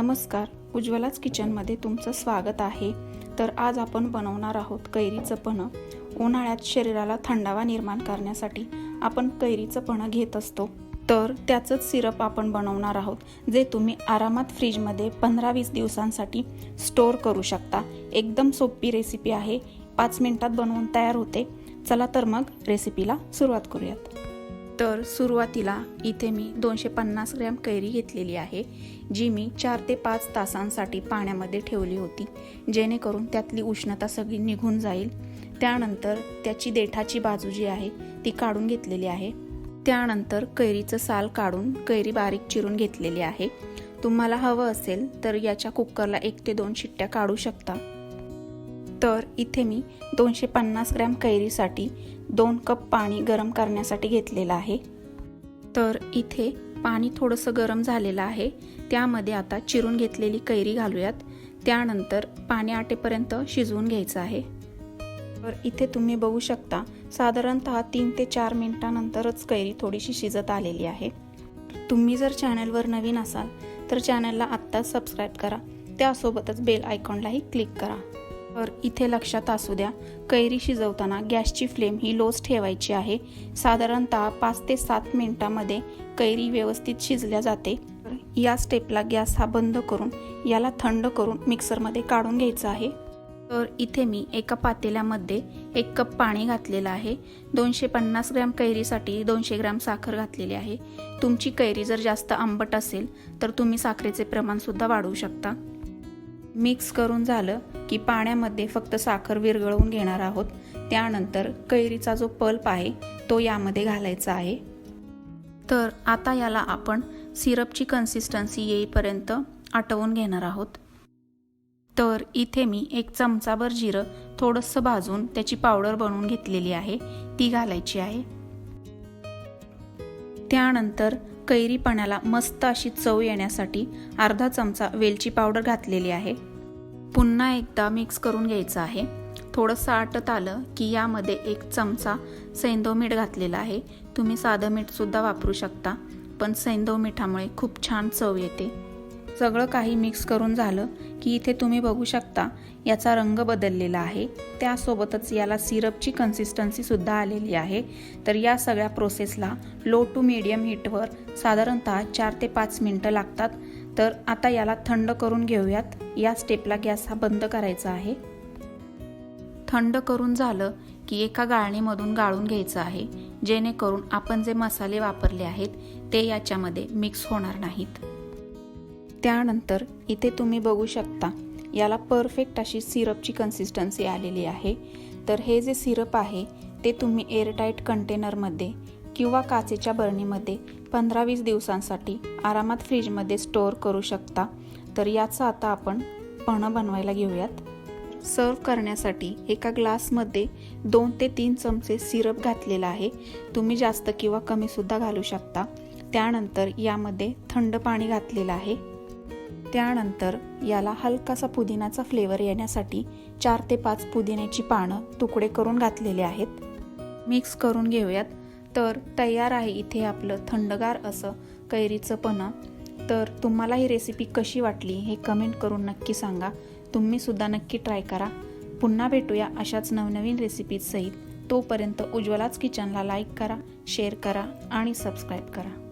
नमस्कार. उज्ज्वलाच किचनमध्ये तुमचं स्वागत आहे. तर आज आपण बनवणार आहोत कैरीचं पणं. उन्हाळ्यात शरीराला थंडावा निर्माण करण्यासाठी आपण कैरीचं पणं घेत असतो. तर त्याचंच सिरप आपण बनवणार आहोत जे तुम्ही आरामात फ्रीजमध्ये पंधरा वीस दिवसांसाठी स्टोअर करू शकता. एकदम सोपी रेसिपी आहे. पाच मिनटात बनवून तयार होते. चला तर मग रेसिपीला सुरुवात करूयात. तर सुरुवातीला इथे मी दोनशे पन्नास ग्रॅम कैरी घेतलेली आहे जी मी चार ते पाच तासांसाठी पाण्यामध्ये ठेवली होती जेणेकरून त्यातली उष्णता सगळी निघून जाईल. त्यानंतर त्याची देठाची बाजू जी आहे ती काढून घेतलेली आहे. त्यानंतर कैरीचं साल काढून कैरी बारीक चिरून घेतलेली आहे. तुम्हाला हवं असेल तर याच्या कुकरला एक ते दोन शिट्ट्या काढू शकता. तर इथे मी दोनशे पन्नास ग्रॅम कैरीसाठी दोन कप पाणी गरम करण्यासाठी घेतलेलं आहे. तर इथे पाणी थोडंसं गरम झालेलं आहे. त्यामध्ये आता चिरून घेतलेली कैरी घालूयात. त्यानंतर पाणी आटेपर्यंत शिजवून घ्यायचं आहे. तर इथे तुम्ही बघू शकता साधारणतः तीन ते चार मिनटानंतरच कैरी थोडीशी शिजत आलेली आहे. तुम्ही जर चॅनलवर नवीन असाल तर चॅनलला आत्ताच सबस्क्राईब करा. त्यासोबतच बेल आयकॉनलाही क्लिक करा. तर इथे लक्षात असू द्या कैरी शिजवताना गॅसची फ्लेम ही लोच ठेवायची आहे. साधारणतः पाच ते सात मिनिटामध्ये कैरी व्यवस्थित शिजल्या जाते. या स्टेपला गॅस हा बंद करून याला थंड करून मिक्सरमध्ये काढून घ्यायचं आहे. तर इथे मी एका पातेल्यामध्ये एक कप पाणी घातलेलं आहे. दोनशे पन्नास ग्रॅम कैरीसाठी दोनशे ग्रॅम साखर घातलेली आहे. तुमची कैरी जर जास्त आंबट असेल तर तुम्ही साखरेचे प्रमाणसुद्धा वाढवू शकता. मिक्स करून झालं की पाण्यामध्ये फक्त साखर विरघळवून घेणार आहोत. त्यानंतर कैरीचा जो पल्प आहे तो यामध्ये घालायचा आहे. तर आता याला आपण सिरपची कन्सिस्टन्सी येईपर्यंत आटवून घेणार आहोत. तर इथे मी एक चमचाभर जिरं थोडंसं भाजून त्याची पावडर बनवून घेतलेली आहे. ती घालायची आहे. त्यानंतर कैरीपण्याला मस्त अशी चव येण्यासाठी अर्धा चमचा वेलची पावडर घातलेली आहे. पुन्हा एकदा मिक्स करून घ्यायचं आहे. थोडंसं आटत आलं की यामध्ये एक चमचा सैंदव मीठ घातलेलं आहे. तुम्ही साधं मीठसुद्धा वापरू शकता पण सैंदव मिठामुळे खूप छान चव येते. सगळं काही मिक्स करून झालं की इथे तुम्ही बघू शकता याचा रंग बदललेला आहे. त्यासोबतच याला सिरपची कन्सिस्टन्सीसुद्धा आलेली आहे. तर या सगळ्या प्रोसेसला लो टू मीडियम हीटवर साधारणतः चार ते पाच मिनटं लागतात. तर आता याला थंड करून घेऊयात. या स्टेपला गॅस हा बंद करायचा आहे. थंड करून झालं की एका गाळणीमधून गाळून घ्यायचं आहे. जेणेकरून आपण जे मसाले वापरले आहेत ते याच्यामध्ये मिक्स होणार नाहीत. त्यानंतर इथे तुम्ही बघू शकता याला परफेक्ट अशी सिरपची कन्सिस्टन्सी आलेली आहे. तर हे जे सिरप आहे ते तुम्ही एअरटाईट कंटेनरमध्ये किंवा काचेच्या बरणीमध्ये पंधरा वीस दिवसांसाठी आरामात फ्रीजमध्ये स्टोअर करू शकता. तर याचं आता आपण पणं बनवायला घेऊयात. सर्व करण्यासाठी एका ग्लासमध्ये दोन ते तीन चमचे सिरप घातलेला आहे. तुम्ही जास्त किंवा कमीसुद्धा घालू शकता. त्यानंतर यामध्ये थंड पाणी घातलेलं आहे. त्यानंतर याला हलकासा पुदिनाचा फ्लेवर येण्यासाठी चार ते पाच पुदिन्याची पानं तुकडे करून घातलेले आहेत. मिक्स करून घेऊयात. तर तयार आहे इथे आपलं थंडगार असं कैरीचं पण. तर तुम्हाला ही रेसिपी कशी वाटली हे कमेंट करून नक्की सांगा. तुम्हीसुद्धा नक्की ट्राय करा. पुन्हा भेटूया अशाच नवनवीन रेसिपीज सहित. तोपर्यंत उज्ज्वलाच किचनला लाईक करा शेअर करा आणि सबस्क्राईब करा.